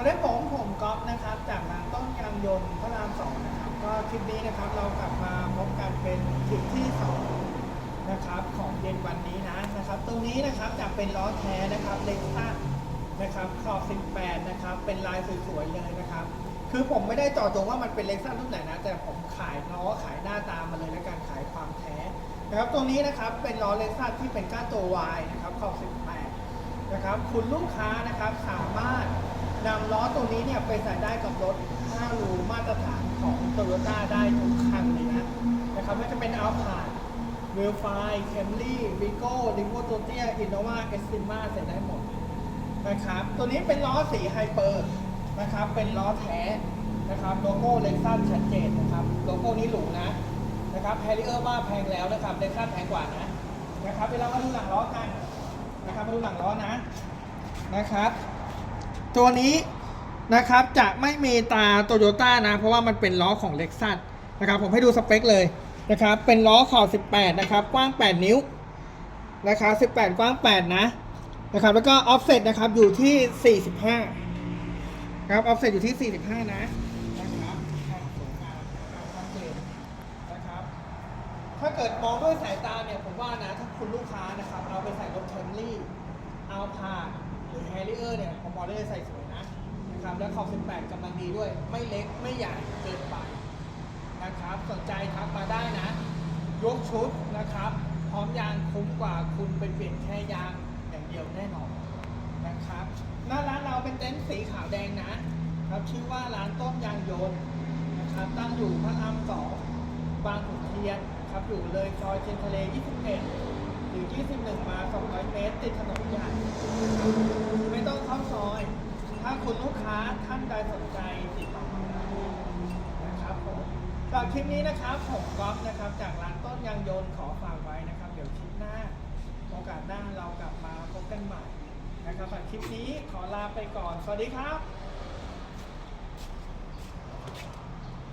วัสดีผมผมก๊อฟนะครับ จากร้านต้นยางยนต์พระรามสองนะครับ ก็คลิปนี้นะครับเรากลับมาพบกันเป็นคลิปที่สองนะครับของเย็นวันนี้นะนะครับ ตรงนี้นะครับจะเป็นล้อแท้นะครับเล็กซัสนะครับขอบ 18 นะครับ เป็นลายสวยๆเลยนะครับ คือผมไม่ได้เจอจงว่ามันเป็นเล็กซัสรุ่นไหนนะ แต่ผมขายล้อขายหน้าตามมาเลยในการขายความแท้นะครับ ตรงนี้นะครับเป็นล้อเล็กซัสที่เป็นก้านตัว Y นะครับขอบ 18 นะครับ คุณลูกค้านะครับสามารถนำล้อตัวนี้เนี่ยไปใส่ได้กับรถ5รูมาตรฐานของ t o y ยต้าได้ทุกคันเลยนะนะครับไม่ว่าจะเป็นอัลพาดเวลไฟแคมรี่วิโก้ลิโวตัวเตียอินโนวาเอสติมาใส่ได้หมดนะครับตัวนี้เป็นล้อสีไฮเปอร์นะครับเป็นล้อแท้นะครับโลโก้เล็กซัสชัดเจนนะครับโลโก้นี้หรูนะนะครับแฮร์ริเออร์ว่าแพงแล้วนะครับเล็กซัสแพงกว่านะนะครับเวลามาดูหลังล้อกัน นะครับมาดูหลังล้อนะนะครับ ตัวนี้นะครับจะไม่มีตาโตโยต้านะ เพราะว่ามันเป็นล้อของเล็กซัสนะครับ ผมให้ดูสเปคเลยนะครับ เป็นล้อขอบ 18 นะครับ กว้าง 8 นิ้วนะครับ18 กว้าง 8 นะนะครับ แล้วก็ออฟเซตนะครับอยู่ที่ 45ครับออฟเซตอยู่ที่ 45 นะนะครับสวยงามชัดเจนะครับถ้าเกิดมองด้วยสายตาเนี่ยผมว่านะถ้าคุณลูกค้านะครับ เอาไปใส่รถเทมรี่เอาพาหรือแฮร์ริเออเนี่ยผมบอกได้ใส่สวยนะนะครับแล้วขอบ 18กำลังดีด้วย ไม่เล็กไม่ใหญ่เกินไปนะครับสนใจทักมาได้นะ ยกชุดนะครับ พร้อมยางคุ้มกว่าคุณไปเปลี่ยนแค่ยางอย่างเดียวแน่นอนนะครับหน้าร้านเราเป็นเต็นท์สีขาวแดงนะครับชื่อว่าร้านต้มยางยนต์นะครับตั้งอยู่พระรามสองบางขุนเทียนครับอยู่เลยซอยเชียนทะเล 21 หรือ 21 มา 200 เมตร ติดถนนใหญ่ ท่านใดสนใจติดต่อมาได้นะครับผมสำหรัคลิปนี้นะครับผมก๊อฟนะครับ จากร้านต้นยางยนต์ขอฝากไว้นะครับ เดี๋ยวคลิปหน้า โอกาสหน้าเรากลับมาพบกันใหม่นะครับสำหรับคลิปนี้ขอลาไปก่อน สวัสดีครับ